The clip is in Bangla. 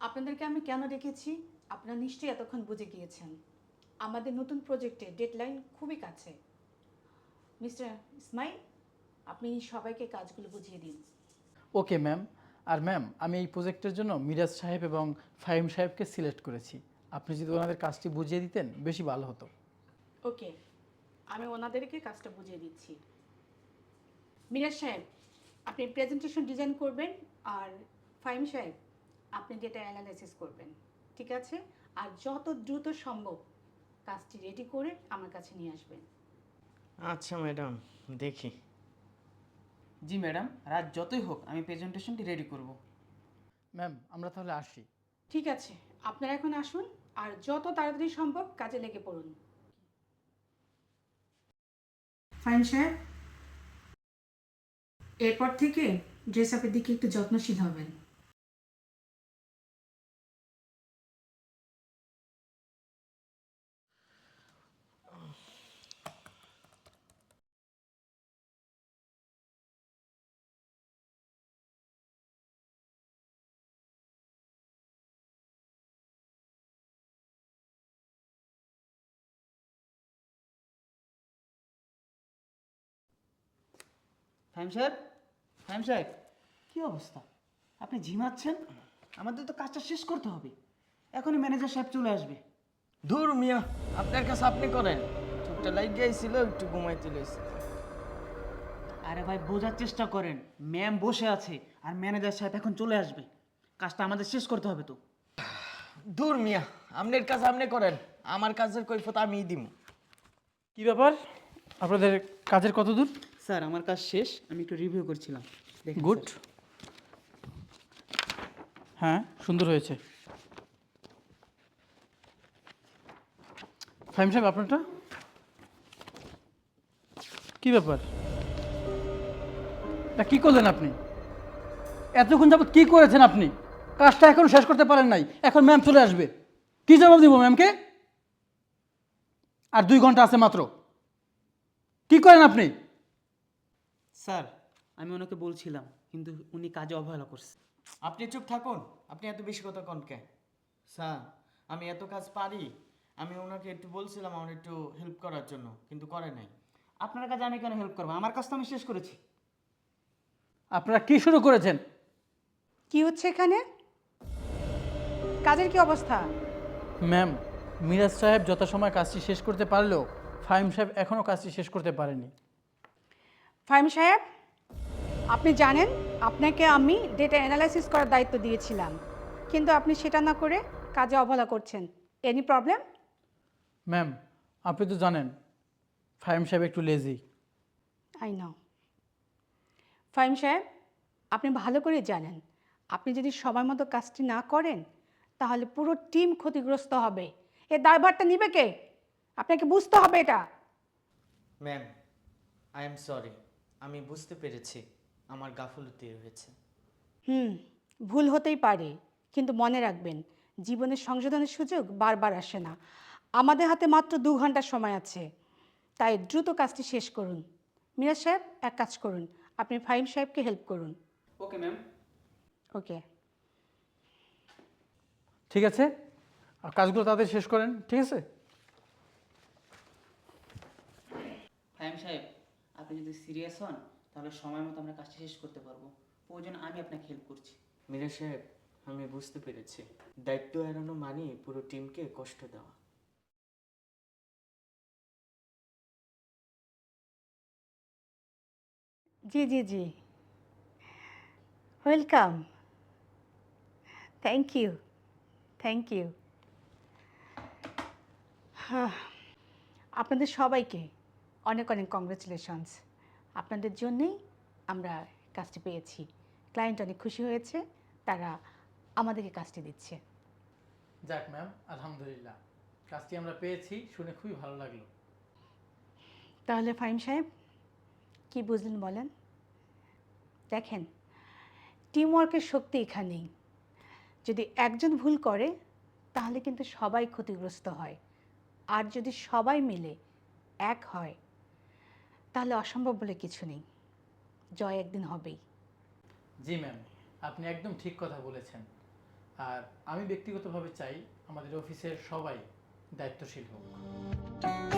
আপনাদেরকে আমি কেন রেখেছি আপনারা নিশ্চয়ই এতক্ষণ বুঝে গিয়েছেন। আমাদের নতুন প্রজেক্টে ডেডলাইন খুবই কাছে। মিস্টার ইসমাইল আপনি সবাইকে কাজগুলো বুঝিয়ে দিন। Okay ma'am. আর ম্যাম আমি এই প্রজেক্টের জন্য মিরাজ সাহেব এবং ফাহিম সাহেবকে সিলেক্ট করেছি। আপনি যদি ওনাদের কাজটি বুঝিয়ে দিতেন বেশি ভালো হতো। ওকে আমি ওনাদেরকে কাজটা বুঝিয়ে দিচ্ছি। মিরাজ সাহেব আপনি প্রেজেন্টেশন ডিজাইন করবেন আর ফাইম সাহেব আপনি ডেটা অ্যানালাইসিস করবেন ঠিক আছে? আর যত দ্রুত সম্ভব কাজটি রেডি করে আমার কাছে নিয়ে আসবেন। আচ্ছা ম্যাডাম দেখি। জি ম্যাডাম রাত যতই হোক আমি প্রেজেন্টেশনটি রেডি করব। ম্যাম আমরা তাহলে আসি। ঠিক আছে আপনারা এখন আসুন আর যত তাড়াতাড়ি সম্ভব কাজে লেগে পড়ুন। ফাইন সাহেব এরপর থেকে ড্রেস আপের দিকে একটু যত্নশীল হবেন। ফাহিম সাহেব ফাহিম সাহেব কী অবস্থা? আপনি ঝিমাচ্ছেন আমাদের তো কাজটা শেষ করতে হবে। এখনই ম্যানেজার সাহেব চলে আসবে। ধুর মিয়া আপনার কাছে আপনি করেন। চোখটা লাইট গিয়েছিল একটু ঘুমাইতে লইছে। আরে ভাই বোঝার চেষ্টা করেন। ম্যাম বসে আছে আর ম্যানেজার সাহেব এখন চলে আসবে। কাজটা আমাদের শেষ করতে হবে তো। ধুর মিয়া আপনার কাজ আপনি করেন। আমার কাজের কৈফত আমিই দিম। কি ব্যাপার? আপনাদের কাজের কত দূর স্যার আমার কাজ শেষ। আমি একটু রিভিউ করছিলাম। গুড হ্যাঁ সুন্দর হয়েছে। ফাহিম সাহেব আপনারটা? কি ব্যাপার? তা কি করলেন আপনি? এতক্ষণ যাবত কি করেছেন আপনি? কাজটা এখন শেষ করতে পারেন নাই। এখন ম্যাম চলে আসবে। কি জবাব দিব ম্যামকে আর দুই ঘণ্টা আছে মাত্র। কি করেন আপনি? স্যার আমি ওনাকে বলছিলাম কিন্তু উনি কাজে অবহেলা করছে। আপনি চুপ থাকুন আপনি এত বেশি কথা কন কে? স্যার আমি এত কাজ পারি আমি ওনাকে একটু বলছিলাম আমার একটু হেল্প করার জন্য কিন্তু করে নাই। আপনার কাজে আমি কেন হেল্প করব? আমার কাজ তো আমি শেষ করেছি। আপনারা কি শুরু করেছেন? কি হচ্ছে এখানে? কাজের কি অবস্থা? ম্যাম মিরাজ সাহেব যথাসময় কাজটি শেষ করতে পারলেও ফাহিম সাহেব এখনও কাজটি শেষ করতে পারেনি। ফাহিম সাহেব আপনি জানেন আপনাকে আমি ডেটা অ্যানালাইসিস করার দায়িত্ব দিয়েছিলাম। কিন্তু আপনি সেটা না করে কাজে অবহেলা করছেন। এনি প্রবলেম ম্যাম আপনি তো জানেন ফাহিম সাহেব একটু লেজি আই নো ফাহিম সাহেব আপনি ভালো করে জানেন আপনি যদি সময় মতো কাজটি না করেন তাহলে পুরো টিম ক্ষতিগ্রস্ত হবে। এ দায়ভারটা নিবে কে? আপনাকে বুঝতে হবে এটা। ম্যাম আই এম সরি আমি বুঝতে পেরেছি আমার গাফলতি হয়েছে হুম ভুল হতেই পারে কিন্তু মনে রাখবেন জীবনের সংশোধনের সুযোগ বারবার আসে না। আমাদের হাতে মাত্র দু ঘণ্টার সময় আছে তাই দ্রুত কাজটি শেষ করুন। মিরাজ সাহেব এক কাজ করুন আপনি ফাহিম সাহেবকে হেল্প করুন। Okay ma'am. ওকে। ঠিক আছে আর কাজগুলো তাদের শেষ করেন ঠিক আছে? ফাহিম সাহেব আপনি যদি সিরিয়াস হন তাহলে সময় মতো আমরা কাজটা শেষ করতে পারব। প্রয়োজন আমি আপনাকে হেল্প করছি। মিরা সাহেব আমি বুঝতে পেরেছি। দায়িত্ব এড়ানো মানে পুরো টিমকে কষ্ট দেওয়া। জি জি জি। Welcome thank you thank you আপনাদের সবাইকে অনেক অনেক কংগ্রেচুলেশনস আপনাদের জন্যেই আমরা কাজটি পেয়েছি। ক্লায়েন্ট অনেক খুশি হয়েছে তারা আমাদেরকে কাজটি দিচ্ছে। যাক ম্যাম আলহামদুলিল্লাহ। কাজটি আমরা পেয়েছি শুনে খুবই ভালো লাগল। তাহলে ফাহিম সাহেব কি বুঝলেন বলেন? দেখেন টিমওয়ার্কের শক্তি এখানেই। যদি একজন ভুল করে তাহলে কিন্তু সবাই ক্ষতিগ্রস্ত হয়। আর যদি সবাই মিলে এক হয় তাহলে অসম্ভব বলে কিছু নেই। জয় একদিন হবেই। জি ম্যাম, আপনি একদম ঠিক কথা বলেছেন। আর আমি ব্যক্তিগতভাবে চাই আমাদের অফিসের সবাই দায়িত্বশীল হোক।